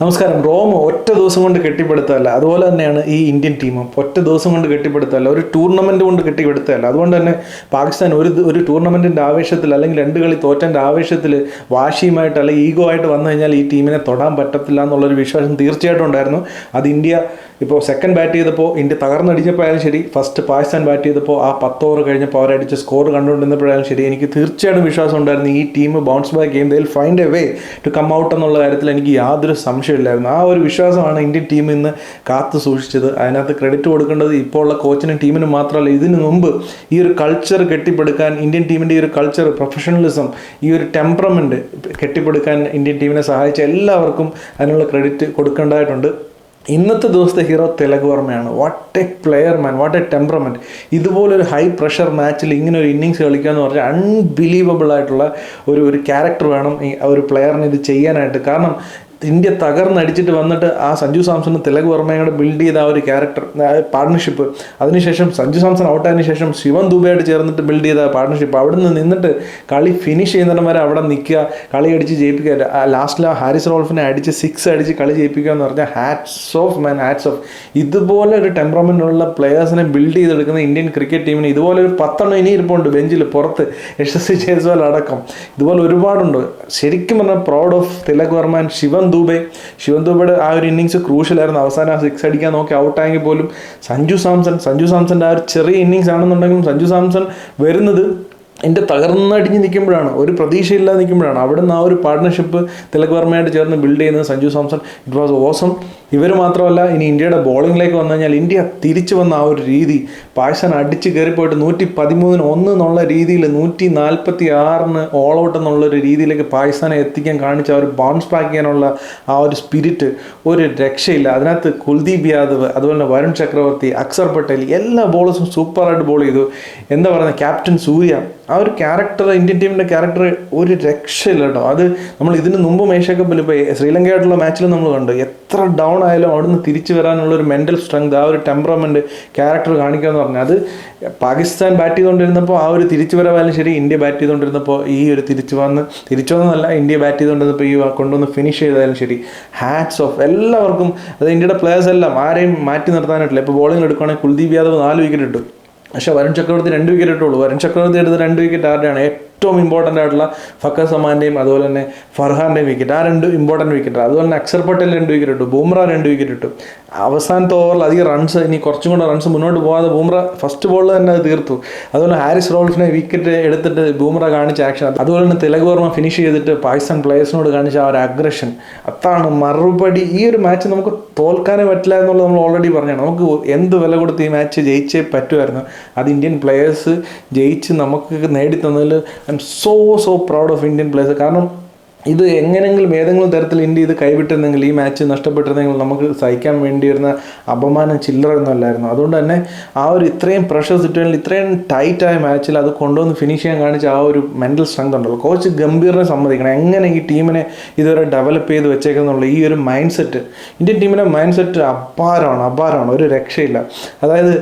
നമസ്കാരം. റോം ഒറ്റ ദിവസം കൊണ്ട് കെട്ടിപ്പടുത്തല്ല അതുപോലെ തന്നെയാണ് ഈ ഇന്ത്യൻ ടീമും ഒറ്റ ദിവസം കൊണ്ട് കെട്ടിപ്പടുത്തല്ല ഒരു ടൂർണമെന്റ് കൊണ്ട് കെട്ടിപ്പടുത്തല്ല അതുകൊണ്ട് തന്നെ പാകിസ്ഥാൻ ഒരു ഒരു ടൂർണമെന്റിന്റെ ആവേശത്തിൽ അല്ലെങ്കിൽ രണ്ട് കളി തോറ്റന്റെ ആവേശത്തിൽ വാശിയുമായിട്ട് അല്ലെങ്കിൽ ഈഗോ ആയിട്ട് വന്നു കഴിഞ്ഞാൽ ഈ ടീമിനെ തൊടാൻ പറ്റത്തില്ല എന്നുള്ളൊരു വിശ്വാസം തീർച്ചയായിട്ടും ഉണ്ടായിരുന്നു. അത് ഇന്ത്യ ഇപ്പോൾ സെക്കൻഡ് ബാറ്റ് ചെയ്തപ്പോൾ ഇന്ത്യ തകർന്നടിച്ചപ്പോഴായാലും ശരി. ഫസ്റ്റ് പാകിസ്ഥാൻ ബാറ്റ് ചെയ്തപ്പോൾ ആ പത്ത് ഓവർ കഴിഞ്ഞപ്പോൾ അവരടിച്ച സ്കോർ കണ്ടുകൊണ്ടിരുന്നപ്പോഴായാലും ശരി എനിക്ക് തീർച്ചയായിട്ടും വിശ്വാസം ഉണ്ടായിരുന്നു. ഈ ടീം ബൗൺസ് ബാക്ക് ചെയ്യും they'll find a way to come out എന്നുള്ള കാര്യത്തിൽ എനിക്ക് യാതൊരു സംശയമില്ലായിരുന്നു ആ ഒരു വിശ്വാസമാണ് ഇന്ത്യൻ ടീം ഇന്ന് കാത്തു സൂക്ഷിച്ചത്. അതിനകത്ത് ക്രെഡിറ്റ് കൊടുക്കേണ്ടത് ഇപ്പോൾ ഉള്ള കോച്ചിനും ടീമിനും മാത്രമല്ല ഇതിനു മുമ്പ് ഈ ഒരു കൾച്ചർ കെട്ടിപ്പടുക്കാൻ ഇന്ത്യൻ ടീമിന്റെ ഈ ഒരു കൾച്ചർ പ്രൊഫഷണലിസം ഈ ഒരു ടെമ്പറമെന്റ് കെട്ടിപ്പടുക്കാൻ ഇന്ത്യൻ ടീമിനെ സഹായിച്ച എല്ലാവർക്കും അതിനുള്ള ക്രെഡിറ്റ് കൊടുക്കേണ്ടതായിട്ടുണ്ട്. ഇന്നത്തെ ദിവസത്തെ hero Tilak വർമ്മയാണ്. What a player man what a temperament ഇതുപോലൊരു ഹൈ പ്രഷർ മാച്ചിൽ ഇങ്ങനെ ഒരു ഇന്നിങ്സ് കളിക്കുക എന്ന് പറഞ്ഞാൽ അൺബിലീവബിൾ ആയിട്ടുള്ള ഒരു ഒരു ക്യാരക്ടർ വേണം ഈ ഒരു പ്ലെയറിന് ഇത് ചെയ്യാനായിട്ട്. കാരണം ഇന്ത്യ തകർന്നടിച്ചിട്ട് വന്നിട്ട് ആ സഞ്ജു സാംസണും തിലക് വർമ്മയോട് ബിൽഡ് ചെയ്ത ആ ഒരു ക്യാരക്ടർ പാർട്ണർഷിപ്പ് അതിനുശേഷം സഞ്ജു സാംസൺ ഔട്ടായതിനു ശേഷം ശിവൻ ദുബൈയായിട്ട് ചേർന്നിട്ട് ബിൽഡ് ചെയ്ത പാർട്ട്ണർഷിപ്പ് അവിടെ നിന്ന് നിന്നിട്ട് കളി ഫിനിഷ് ചെയ്യുന്നിടം വരെ അവിടെ നിൽക്കുക കളി അടിച്ച് ജയിപ്പിക്കുക. ലാസ്റ്റിൽ ആ ഹാരിസ് റോൾഫിനെ അടിച്ച് സിക്സ് അടിച്ച് കളി ജയിപ്പിക്കുക എന്ന് പറഞ്ഞാൽ hats off man hats off ഇതുപോലെ ഒരു ടെമ്പറമെന്റ് ഉള്ള പ്ലെയേഴ്സിനെ ബിൽഡ് ചെയ്തെടുക്കുന്ന ഇന്ത്യൻ ക്രിക്കറ്റ് ടീമിന് ഇതുപോലെ ഒരു പത്തെണ്ണം ഇനി ഇരിപ്പുണ്ട് ബെഞ്ചിൽ പുറത്ത്. യശസ്വി ജയസ്വാൽ അടക്കം. ഇതുപോലെ ഒരുപാടുണ്ട്. ശരിക്കും പറഞ്ഞാൽ proud of Tilak Varma and Shivam Dube Shivam ദൂബയുടെ ആ ഒരു ഇന്നിങ്സ് ക്രൂഷ്യലായിരുന്നു അവസാനം ആ സിക്സ് അടിക്കാൻ നോക്കി ഔട്ടായെങ്കിൽ പോലും സഞ്ജു സാംസൺ സഞ്ജു സാംസന്റെ ആ ഒരു ചെറിയ ഇന്നിങ്സ് ആണെന്നുണ്ടെങ്കിലും സഞ്ജു സാംസൺ വരുന്നത് എന്റെ തകർന്നടിഞ്ഞ് നിൽക്കുമ്പോഴാണ്. ഒരു പ്രതീക്ഷയില്ലാതെ നിൽക്കുമ്പോഴാണ്. അവിടുന്ന് ആ ഒരു പാർട്ട്ണർഷിപ്പ് തിലക് വർമ്മയായിട്ട് ചേർന്ന് ബിൽഡ് ചെയ്യുന്നത് Sanju Samson. It was awesome ഇവർ മാത്രമല്ല ഇനി ഇന്ത്യയുടെ ബോളിങ്ങിലേക്ക് വന്നു കഴിഞ്ഞാൽ ഇന്ത്യ തിരിച്ചു വന്ന ആ ഒരു രീതി പാകിസ്ഥാൻ അടിച്ച് കയറിപ്പോയിട്ട് നൂറ്റി പതിമൂന്നിന് ഒന്ന് എന്നുള്ള രീതിയിൽ നൂറ്റി നാൽപ്പത്തി ആറിന് ഓൾ ഔട്ട് എന്നുള്ള ഒരു രീതിയിലേക്ക് പാകിസ്ഥാനെ എത്തിക്കാൻ കാണിച്ച ആ ഒരു ബൗൺസ് ബാക്ക് ചെയ്യാനുള്ള ആ ഒരു സ്പിരിറ്റ് ഒരു രക്ഷയില്ല. അതിനകത്ത് കുൽദീപ് യാദവ് അതുപോലെ തന്നെ വരുൺ ചക്രവർത്തി അക്സർ പട്ടേൽ എല്ലാ ബോളേഴ്സും സൂപ്പറായിട്ട് ബോൾ ചെയ്തു. എന്താ പറയുന്നത്? ക്യാപ്റ്റൻ സൂര്യ. ആ ഒരു ക്യാരക്ടർ ഇന്ത്യൻ ടീമിന്റെ ക്യാരക്ടർ ഒരു രക്ഷയില്ല കേട്ടോ. അത് നമ്മൾ ഇതിന് മുമ്പും ഏഷ്യാ കപ്പിൽ ഇപ്പോൾ ശ്രീലങ്കയായിട്ടുള്ള മാച്ചിൽ നമ്മൾ കണ്ടു. എത്ര ഡൗൺ ആയാലും അവിടുന്ന് തിരിച്ചു വരാനുള്ള ഒരു മെന്റൽ സ്ട്രെങ്ത് ആ ഒരു ടെമ്പറമെന്റ് ക്യാരക്ടർ കാണിക്കുക എന്ന് പറഞ്ഞാൽ അത് പാകിസ്ഥാൻ ബാറ്റ് ചെയ്തുകൊണ്ടിരുന്നപ്പോൾ ആ ഒരു തിരിച്ചു വരവായാലും ശരി ഇന്ത്യ ബാറ്റ് ചെയ്തുകൊണ്ടിരുന്നപ്പോൾ ഈ ഒരു തിരിച്ചു വന്ന് തിരിച്ചു വന്നതല്ല ഇന്ത്യ ബാറ്റ് ചെയ്തുകൊണ്ടിരുന്നപ്പോൾ ഈ കൊണ്ടുവന്ന് ഫിനിഷ് ചെയ്താലും ശരി ഹാറ്റ്സ് ഓഫ് എല്ലാവർക്കും അത് ഇന്ത്യയുടെ പ്ലേയേഴ്സ് എല്ലാം ആരെയും മാറ്റി നിർത്താനായിട്ടില്ല. ഇപ്പോൾ ബോളിംഗ് എടുക്കുകയാണെങ്കിൽ കുൽദീപ് യാദവ് നാല് വിക്കറ്റ് ഇട്ടു. പക്ഷേ വരുൺ ചക്രവർത്തി രണ്ട് വിക്കറ്റ് ഇട്ടുള്ളൂ വരുൺ ചക്രവർത്തി എടുത്ത രണ്ട് വിക്കറ്റ് ആരുടെയാണ്? ഏറ്റവും ഇമ്പോർട്ടന്റ് ആയിട്ടുള്ള ഫക്കർ സമാന്റെയും അതുപോലെ തന്നെ ഫർഹാന്റെയും വിക്കറ്റ് ആ രണ്ട് ഇമ്പോർട്ടന്റ് വിക്കറ്റ് അതുപോലെ തന്നെ അക്ഷർ പട്ടേൽ രണ്ട് വിക്കറ്റ് ഇട്ടു. ബൂമ്ര രണ്ട് വിക്കറ്റ് ഇട്ടു. അവസാനത്തെ ഓവറിൽ അധികം റൺസ് ഇനി കുറച്ചും കൂടെ റൺസ് മുന്നോട്ട് പോകാതെ ബൂമ്ര ഫസ്റ്റ് ബോളിൽ തന്നെ അത് തീർത്തു. അതുപോലെ ഹാരിസ് റോൾഫിനെ വിക്കറ്റ് എടുത്തിട്ട് ബൂമ്ര കാണിച്ച ആക്ഷൻ അതുപോലെ തന്നെ തിലക് വർമ്മ ഫിനിഷ് ചെയ്തിട്ട് പാകിസ്ഥാൻ പ്ലേയേഴ്സിനോട് കാണിച്ച ആ ഒരു അഗ്രഷൻ അതാണ് മറുപടി. ഈ ഒരു മാച്ച് നമുക്ക് തോൽക്കാനേ പറ്റില്ല എന്നുള്ളത് നമ്മൾ ഓൾറെഡി പറഞ്ഞാണ് നമുക്ക് എന്ത് വില കൊടുത്ത് ഈ മാച്ച് ജയിച്ചേ പറ്റുമായിരുന്നു. അത് ഇന്ത്യൻ പ്ലേയേഴ്സ് ജയിച്ച് നമുക്ക് നേടിത്തന്നതിൽ I'm so so proud of Indian players കാരണം ഇത് എങ്ങനെയെങ്കിലും ഏതെങ്കിലും തരത്തിൽ ഇന്ത്യ ഇത് കൈവിട്ടിരുന്നെങ്കിൽ ഈ മാച്ച് നഷ്ടപ്പെട്ടിരുന്നെങ്കിൽ നമുക്ക് സഹിക്കാൻ വേണ്ടി വരുന്ന അപമാനം ചില്ലറൊന്നുമല്ലായിരുന്നു അതുകൊണ്ട് തന്നെ ആ ഒരു ഇത്രയും പ്രഷർ സിറ്റുവേഷനിൽ ഇത്രയും ടൈറ്റായ മാച്ചിൽ അത് കൊണ്ടുവന്ന് ഫിനിഷ് ചെയ്യാൻ കാണിച്ച ആ ഒരു മെന്റൽ സ്ട്രെങ്ത് ഉണ്ടല്ലോ. കോച്ച് ഗംഭീറിനെ സമ്മതിക്കണം. എങ്ങനെ ഈ ടീമിനെ ഇതുവരെ ഡെവലപ്പ് ചെയ്ത് വെച്ചേക്കുന്നുള്ള ഈ ഒരു മൈൻഡ് സെറ്റ് ഇന്ത്യൻ ടീമിന്റെ മൈൻഡ് സെറ്റ് അപാരമാണ് അപാരമാണ്. ഒരു രക്ഷയില്ല. അതായത്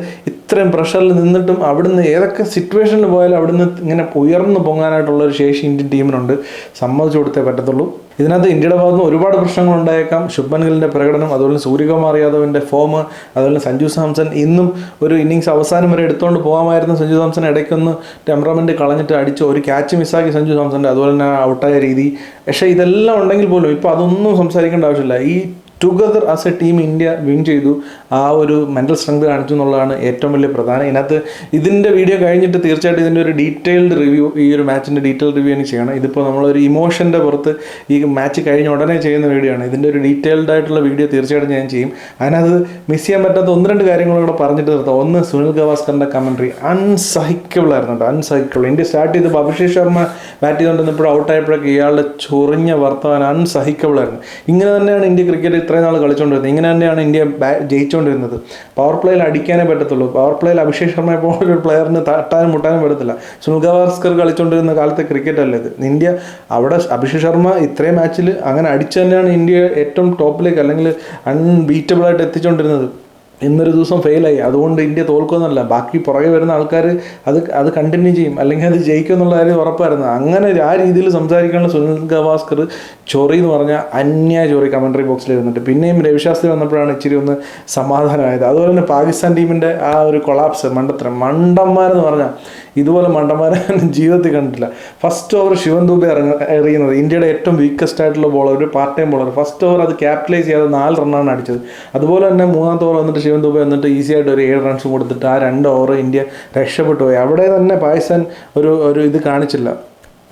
ഇത്രയും പ്രഷറിൽ നിന്നിട്ടും അവിടുന്ന് ഏതൊക്കെ സിറ്റുവേഷനിൽ പോയാലും അവിടുന്ന് ഇങ്ങനെ ഉയർന്നു പൊങ്ങാനായിട്ടുള്ള ഒരു ശേഷി ഇന്ത്യൻ ടീമിനുണ്ട്. സമ്മതിച്ചു കൊടുത്തേ പറ്റത്തുള്ളൂ. ഇതിനകത്ത് ഇന്ത്യയുടെ ഭാഗത്ത് നിന്ന് ഒരുപാട് പ്രശ്നങ്ങൾ ഉണ്ടായേക്കാം. ശുഭൻ ഗില്ലിന്റെ പ്രകടനം അതുപോലെ സൂര്യകുമാർ യാദവിന്റെ ഫോം അതുപോലെ സഞ്ജു സാംസൺ ഇന്നും ഒരു ഇന്നിങ്സ് അവസാനം വരെ എടുത്തുകൊണ്ട് പോകാമായിരുന്നു. സഞ്ജു സാംസൺ ഇടയ്ക്കൊന്ന് ടെമ്പറമെന്റ് കളഞ്ഞിട്ട് അടിച്ച് ഒരു ക്യാച്ച് മിസ്സാക്കി സഞ്ജു സാംസന്റെ അതുപോലെ തന്നെ ഔട്ടായ രീതി. പക്ഷേ ഇതെല്ലാം ഉണ്ടെങ്കിൽ പോലും ഇപ്പോൾ അതൊന്നും സംസാരിക്കേണ്ട ആവശ്യമില്ല. ഈ together as a team India win ചെയ്തു. ആ ഒരു മെന്റൽ സ്ട്രെങ്ത് കാണിച്ചു എന്നുള്ളതാണ് ഏറ്റവും വലിയ പ്രധാനം. ഇതിനകത്ത് ഇതിന്റെ വീഡിയോ കഴിഞ്ഞിട്ട് തീർച്ചയായിട്ടും ഇതിന്റെ ഒരു ഡീറ്റെയിൽഡ് റിവ്യൂ ഈ ഒരു മാച്ചിന്റെ ഡീറ്റെയിൽഡ് റിവ്യൂ എനിക്ക് ചെയ്യണം. ഇതിപ്പോൾ നമ്മളൊരു ഇമോഷന്റെ പുറത്ത് ഈ മാച്ച് കഴിഞ്ഞ ഉടനെ ചെയ്യുന്ന വീഡിയോ ആണ്. ഇതിന്റെ ഒരു ഡീറ്റെയിൽഡ് ആയിട്ടുള്ള വീഡിയോ തീർച്ചയായിട്ടും ഞാൻ ചെയ്യും. അതിനകത്ത് മിസ് ചെയ്യാൻ പറ്റാത്ത ഒന്ന് രണ്ട് കാര്യങ്ങളോട് പറഞ്ഞിട്ട് നിർത്താം. ഒന്ന് സുനിൽ ഗവാസ്കറിന്റെ കമൻട്രി അൺസഹിക്കബിൾ ആയിരുന്നു കേട്ടോ. അൺസഹിക്കബിൾ ഇന്ത്യ സ്റ്റാർട്ട് ചെയ്തപ്പോൾ അഭിഷേക് ശർമ്മ ബാറ്റ് ചെയ്തുകൊണ്ടിരുന്നപ്പോൾ ഔട്ടായപ്പോഴൊക്കെ ഇയാളുടെ ചൊറിഞ്ഞ വർത്തമാനം അൺസഹിക്കബിൾ ആയിരുന്നു. ഇങ്ങനെ തന്നെയാണ് ഇന്ത്യ ക്രിക്കറ്റ് ഇത്രയും നാൾ കളിച്ചുകൊണ്ടിരുന്നത് ഇങ്ങനെ തന്നെയാണ് ഇന്ത്യ ജയിച്ചുകൊണ്ടിരുന്നത് പവർ പ്ലേയിൽ അടിക്കാനേ പറ്റത്തുള്ളൂ. പവർ പ്ലേയിൽ അഭിഷേക് ശർമ്മയെ പോലെ ഒരു പ്ലെയറിന് തട്ടാനും മുട്ടാനും പറ്റത്തില്ല. സുനിൽ ഗവാസ്കർ കളിച്ചുകൊണ്ടിരുന്ന കാലത്തെ ക്രിക്കറ്റ് അല്ല ഇത്? ഇന്ത്യ അവിടെ അഭിഷേക് ശർമ്മ ഇത്രയും മാച്ചിൽ അങ്ങനെ അടിച്ചു തന്നെയാണ് ഇന്ത്യ ഏറ്റവും ടോപ്പിലേക്ക് അല്ലെങ്കിൽ അൺബീറ്റബിൾ ആയിട്ട് എത്തിച്ചുകൊണ്ടിരുന്നത് ഇന്നൊരു ദിവസം ഫെയിലായി. അതുകൊണ്ട് ഇന്ത്യ തോൽക്കുമെന്നല്ല. ബാക്കി പുറകെ വരുന്ന ആൾക്കാർ അത് അത് കണ്ടിന്യൂ ചെയ്യും. അല്ലെങ്കിൽ അത് ജയിക്കും എന്നുള്ള കാര്യം ഉറപ്പായിരുന്നു. അങ്ങനെ ആ രീതിയിൽ സംസാരിക്കാനുള്ള സുനിൽ ഗവാസ്കർ ചൊറി എന്ന് പറഞ്ഞാൽ അന്യായ ചൊറി കമൻട്രി ബോക്സിൽ ഇരുന്നിട്ട് പിന്നെയും രവിശാസ്ത്രി വന്നപ്പോഴാണ് ഇച്ചിരി ഒന്ന് സമാധാനമായത്. അതുപോലെ തന്നെ പാകിസ്ഥാൻ ടീമിന്റെ ആ ഒരു കൊളാപ്സ് മണ്ടത്തരം. മണ്ടന്മാരെന്ന് പറഞ്ഞാൽ ഇതുപോലെ മണ്ടന്മാരെ ജീവിതത്തിൽ കണ്ടിട്ടില്ല. ഫസ്റ്റ് ഓവർ ശിവൻ ദുബെ ഇറങ്ങ എറിയുന്നത് ഇന്ത്യയുടെ ഏറ്റവും വീക്കസ്റ്റ് ആയിട്ടുള്ള ബോളർ ഒരു part time bowler first over അത് ക്യാപിറ്റലൈസ് ചെയ്യാതെ നാല് റണ്ണാണ് അടിച്ചത്. അതുപോലെ തന്നെ മൂന്നാമത്തെ ഓവർ വന്നിട്ട് ശിവൻ ദുബെ വന്നിട്ട് ഈസി ആയിട്ട് ഒരു ഏഴ് റൺസ് കൊടുത്തിട്ട് ആ രണ്ട് ഓവർ ഇന്ത്യ രക്ഷപ്പെട്ടു പോയി. അവിടെ തന്നെ പാകിസ്ഥാൻ ഒരു ഒരു ഇത് കാണിച്ചില്ല.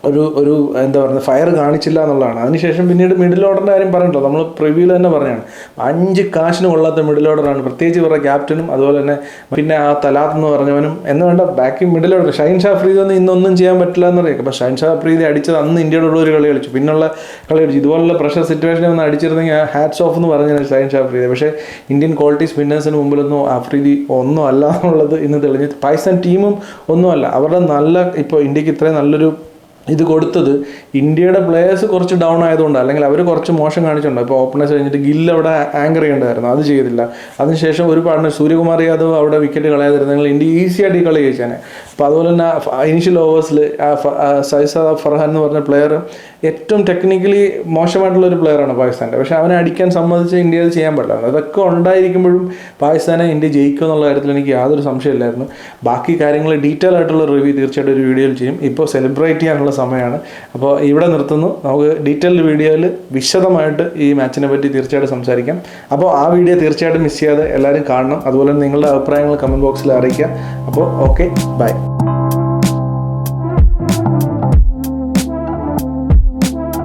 ഒരു ഒരു എന്താ പറയുക ഫയർ കാണിച്ചില്ല എന്നുള്ളതാണ്. അതിനുശേഷം പിന്നീട് മിഡിൽ ഓർഡറിന്റെ കാര്യം പറഞ്ഞിട്ടോ നമ്മൾ പ്രിവ്യൂവിൽ തന്നെ പറഞ്ഞാണ് അഞ്ച് കാശിന് കൊള്ളാത്ത മിഡിൽ ഓർഡറാണ് പ്രത്യേകിച്ച് ഇവരുടെ ക്യാപ്റ്റനും അതുപോലെ തന്നെ പിന്നെ ആ തലാത്ത് എന്ന് പറഞ്ഞവനും എന്ന് വേണ്ട ബാക്കി മിഡിൽ ഓർഡർ ഷൈൻ ഷാ ഫ്രീദ് ഒന്നും ഇന്നൊന്നും ചെയ്യാൻ പറ്റില്ല എന്നറിയാം. അപ്പോൾ ഷൈൻ ഷാ ഫ്രീദ് അടിച്ചത് അന്ന് ഇന്ത്യയുടെ ഉള്ള ഒരു കളി കളിച്ചു. പിന്നുള്ള കളി കളിച്ചു. ഇതുപോലുള്ള പ്രഷർ സിറ്റുവേഷനിൽ ഒന്ന് അടിച്ചിരുന്നെങ്കിൽ ഹാറ്റ്സ് ഓഫ് എന്ന് പറഞ്ഞാൽ ഷൈൻ ഷാ ഫ്രീദ് പക്ഷേ ഇന്ത്യൻ ക്വാളിറ്റി സ്പിന്നേഴ്സിന് മുമ്പിലൊന്നും അഫ്രീദി ഒന്നും അല്ല എന്നുള്ളത് ഇന്ന് തെളിഞ്ഞു. പാകിസ്ഥാൻ ടീമും ഒന്നുമല്ല അവരുടെ നല്ല ഇപ്പോൾ ഇന്ത്യയ്ക്ക് ഇത്രയും നല്ലൊരു ഇത് കൊടുത്തത് ഇന്ത്യയുടെ പ്ലേയേഴ്സ് കുറച്ച് ഡൗൺ ആയതുകൊണ്ട് അല്ലെങ്കിൽ അവർ കുറച്ച് മോശം കാണിച്ചിട്ടുണ്ട്. ഇപ്പോൾ ഓപ്പണേഴ്സ് കഴിഞ്ഞിട്ട് ഗില്ല് അവിടെ ആങ്കർ ചെയ്യേണ്ടതായിരുന്നു അത് ചെയ്തില്ല. അതിനുശേഷം ഒരു പാർട്ണർ സൂര്യകുമാർ യാദവ് അവിടെ വിക്കറ്റ് കളയാതിരുന്നെങ്കിൽ ഇന്ത്യ ഈസി ആയിട്ട് ഈ കളി ജയിച്ചാണ് അപ്പോൾ അതുപോലെ തന്നെ ഇനിഷ്യൽ ഓവേഴ്സിൽ സൈസ ഫർഹാൻ എന്ന് പറഞ്ഞ പ്ലെയർ ഏറ്റവും ടെക്നിക്കലി മോശമായിട്ടുള്ള ഒരു പ്ലെയറാണ് പാകിസ്ഥാന്റെ. പക്ഷേ അവനെ അടിക്കാൻ സമ്മതിച്ച് ഇന്ത്യ അത് ചെയ്യാൻ പറ്റില്ല അതൊക്കെ ഉണ്ടായിരിക്കുമ്പോഴും പാകിസ്ഥാനെ ഇന്ത്യ ജയിക്കും എന്നുള്ള കാര്യത്തിൽ എനിക്ക് യാതൊരു സംശയമില്ലായിരുന്നു. ബാക്കി കാര്യങ്ങൾ ഡീറ്റെയിൽ ആയിട്ടുള്ള റിവ്യൂ തീർച്ചയായിട്ടും ഒരു വീഡിയോയിൽ ചെയ്യും. ഇപ്പോൾ സെലിബ്രേറ്റ് ചെയ്യാനുള്ള സമയമാണ്. അപ്പോൾ ഇവിടെ നിർത്തുന്നു. നമുക്ക് ഡീറ്റെയിൽഡ് വീഡിയോയിൽ വിശദമായിട്ട് ഈ മാച്ചിനെ പറ്റി തീർച്ചയായിട്ടും സംസാരിക്കാം. അപ്പോൾ ആ വീഡിയോ തീർച്ചയായിട്ടും മിസ് ചെയ്യാതെ എല്ലാവരും കാണണം. അതുപോലെ നിങ്ങളുടെ അഭിപ്രായങ്ങൾ കമന്റ് ബോക്സിൽ അറിയിക്കാം അപ്പോൾ ഓക്കെ ബൈ